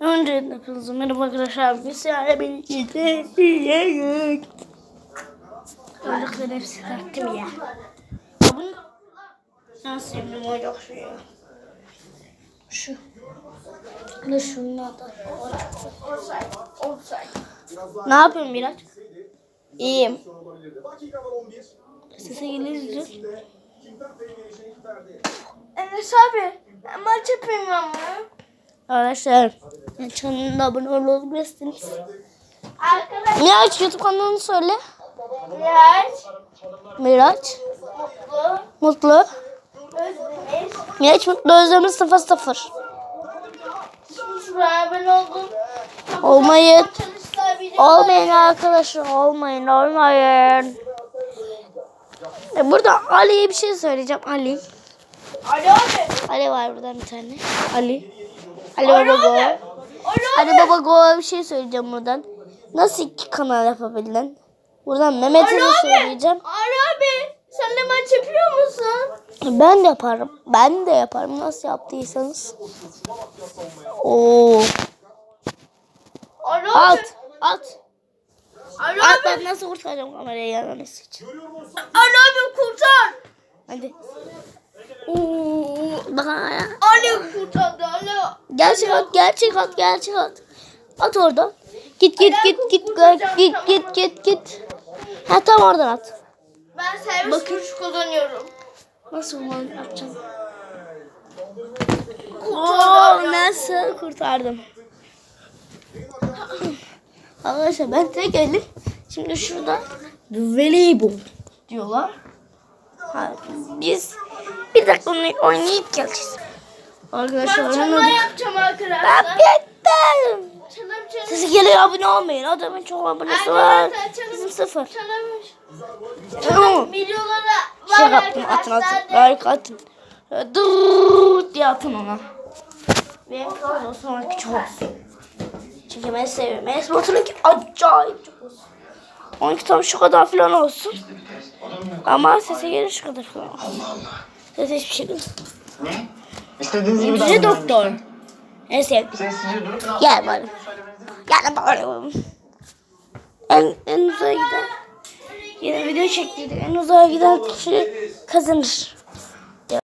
Önce hepinize merhaba arkadaşlar. Bir sene birlikte yiyek. Çocukların hepsi taktım ya. Ya bunu en sevdiğim oyuncak şu ya. Şu. Ne şunun adı? Ne yapıyorsun Miraç? İyiyim. Sese geliyor. Enes abi maç yapayım ama. Arkadaşlar kanalına abone olabilirsiniz. Arkadaşlar Miraç YouTube kanalını söyle. Miraç, Miraç. Mutlu, Mutlu. Özdemir, Miraç Mutlu Özdemir 00. Şuraya ben oldum. Olmayın. Olmayın arkadaşlar. Olmayın. Olmayın. E, burada Ali'ye bir şey söyleyeceğim. Ali. Alo abi. Ali var burada bir tane. Ali. Alo Baba. Alo Baba Go bir şey söyleyeceğim buradan. Nasıl iki kanal yapabildin? Buradan Mehmet'e de söyleyeceğim. Alo abi. Sen de maç yapıyor musun? Ben de yaparım. Ben de yaparım. Nasıl yaptıysanız. Oo. Alo At. abi. At. Alo At abi. nasıl kurtaracağım kamerayı yanılması için. Alo abi kurtar. Hadi. Oo, Alev kurtardı alev. Gerçek at gerçek at gerçek at. At oradan. Git git alev git git git git git git. Ha tam oradan at. Ben servis Bakın. vuruş kullanıyorum. Nasıl ulan atacağım? Oo, nasıl kurtardım. Arkadaşlar ben tek elim. Şimdi şurada voleybol diyorlar. Ha, biz bir dakika onu oynayıp geleceğiz. Arkadaşlar Ben çalma yapacağım Ben arkadaşlar. bittim. Çalım çalım. Siz gelin abone olmayın. Adamın çok abonesi var. Çalım. Bizim sıfır. Tamam. Videolara Şey var yaptım atın atın. Like atın. Dur diye atın ona. Benim kadar o sonraki çok olsun. Çünkü ben seviyorum. Enes Batur'unki acayip çok olsun. Onunki tam şu kadar falan olsun. Ama sese gelir şu kadar falan olsun. Sese hiçbir şey değil. Ne? İstediğiniz gibi davranın. doktor. En sevdiğim. Sessizce durup ne Gel bana. Gel bana. En, en uzağa giden. Yine video çektiydik. En uzağa giden kişi kazanır.